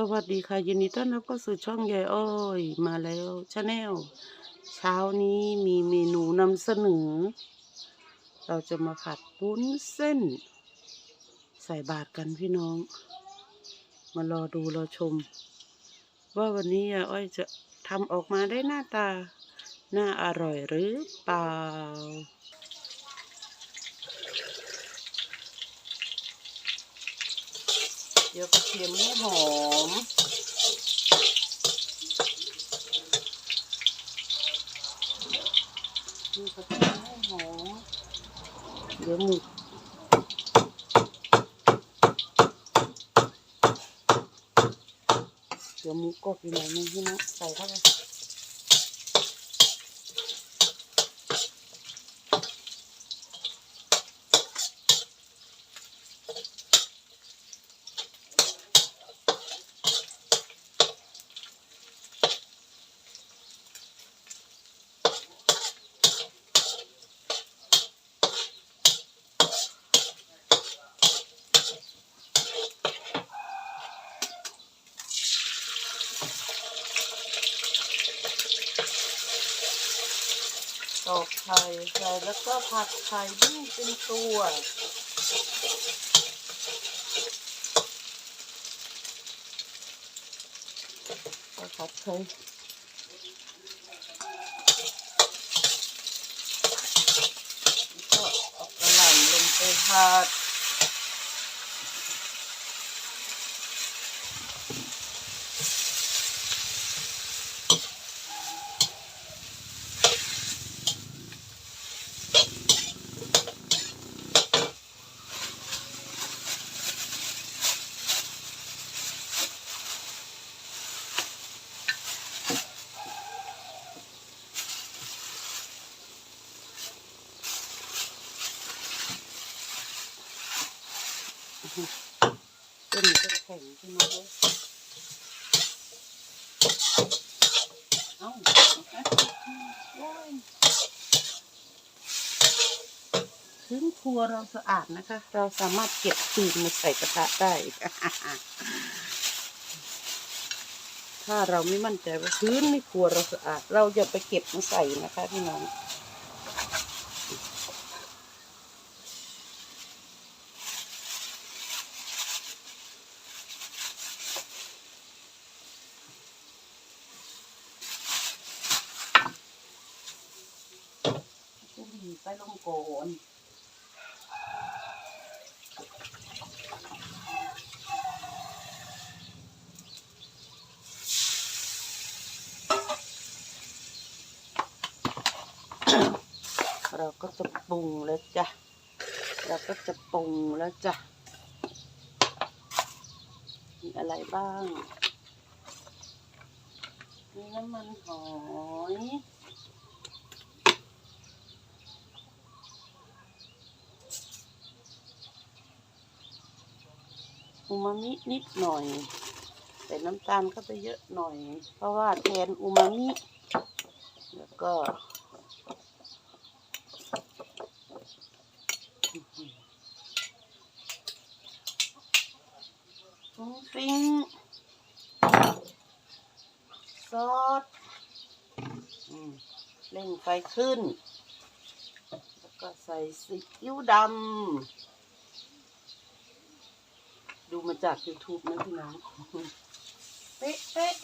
สวัสดีค่ะยินดีต้อนรับเข้าสู่ช่องยายอ้อยมาแล้วชาแนลเช้านี้มีเมนูนำเสนอ เราจะมาผัดวุ้นเส้น ใส่บาตรกันพี่น้อง มารอดูรอชม ว่าวันนี้ยายอ้อยจะทำออกมาได้หน้าตา น่าอร่อยหรือเปล่า เดี๋ยวกระเทียมให้หอม ดูกระเทียมให้หอม เดี๋ยวหมึกเดี๋ยวหมูกก็กินอะไหนมึงพี่นะใส่เข้าไป ตอกไข่ใส่แล้วก็ผัดไข่ยิ่งเป็นตัวผัดไข่แล้วก็เอากระหล่ำลงไปผัด ก็มีก็แข็งขึ้นมาเลยเอ้าพื้นครัวเราสะอาดนะคะ เราสามารถเก็บปืนมาใส่กระทะได้ ถ้าเราไม่มั่นใจว่าพื้นในครัวเราสะอาด เราอย่าไปเก็บมาใส่นะคะพี่น้อง ไปลงโกนเราก็จะปรุงแล้วจ้ะ เราก็จะปรุงแล้วจ้ะ มีอะไรบ้าง มีน้ำมันหอย อูมามินิดหน่อยแต่น้ำตาลก็ไปเยอะหน่อย เพราะว่าแทนอูมามิ แล้วก็ฟุ้งฟิ้งซอสเร่งไฟขึ้น แล้วก็ใส่ซีอิ๊วดำ ดูมาจาก YouTube นะพี่น้อง เป๊ะเป๊ะ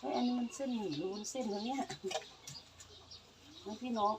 เฮ้ยอันนี้มันเส้นหมี่หรือวุ้นเส้นวะเนี่ยนะพี่น้อง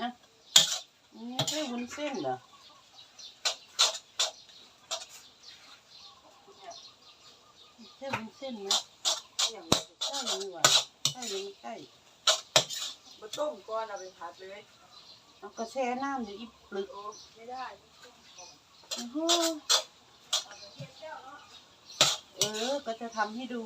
อะนี่ไม่ใช่วุ้นเส้นเหรอไม่ใช่วุ้นเส้นนะอย่างใช่นี่หว่าใช่หรือไม่ใช่มาต้มก่อนเอาไปผัดเลยเอากระแช่น้ำเดี๋ยวอีปลึกโอ้ไม่ได้โอ้โหเออ ก็จะทำให้ดู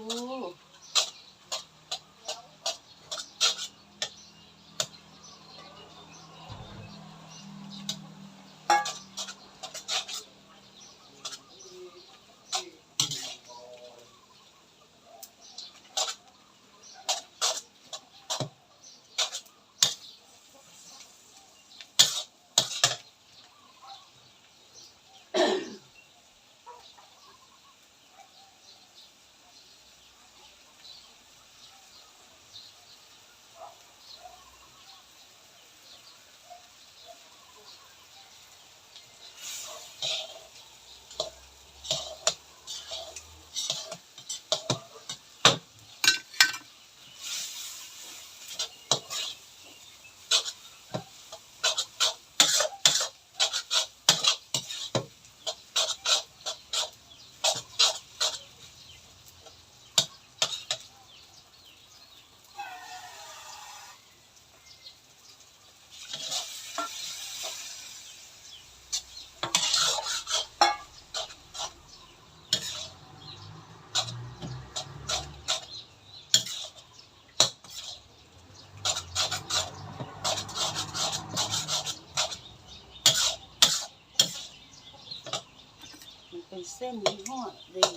มันเป็นเส้นยี่ห้อดี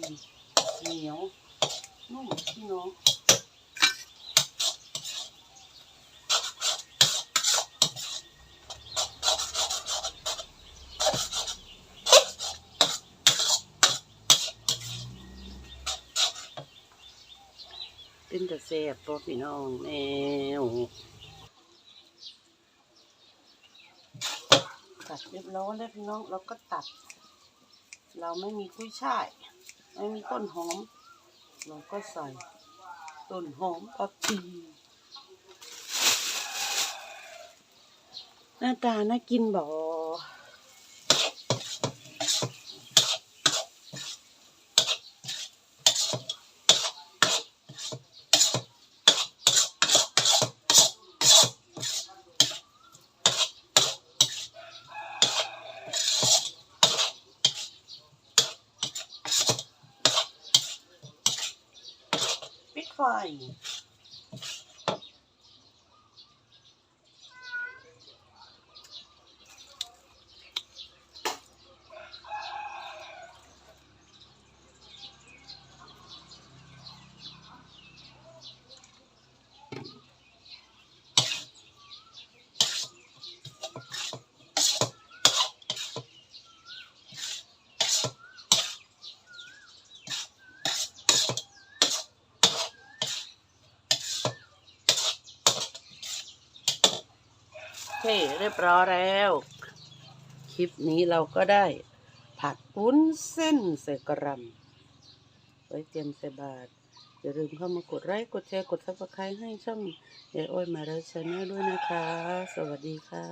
เหนียวนุ่มพี่น้องเป็นแต่แซ่บตัวพี่น้องแนวตัดเรียบร้อยแล้วพี่น้องเราก็ตัด เราไม่มีกุ้ยช่าย ไม่มีต้นหอม เราก็ใส่ต้นหอมปักชีหน้าตาน่ากินบอก Mm-hmm. เรียบร้อยแล้ว คลิปนี้เราก็ได้ ผัดปุ้นเส้นใส่กระหลำไว้เตรียมใส่บาตรอย่าลืมเข้ามากดไลค์กดแชร์กดซับสไครต์ให้ช่องยายอ้อยมาแล้วชาแนลด้วยนะคะ สวัสดีค่ะ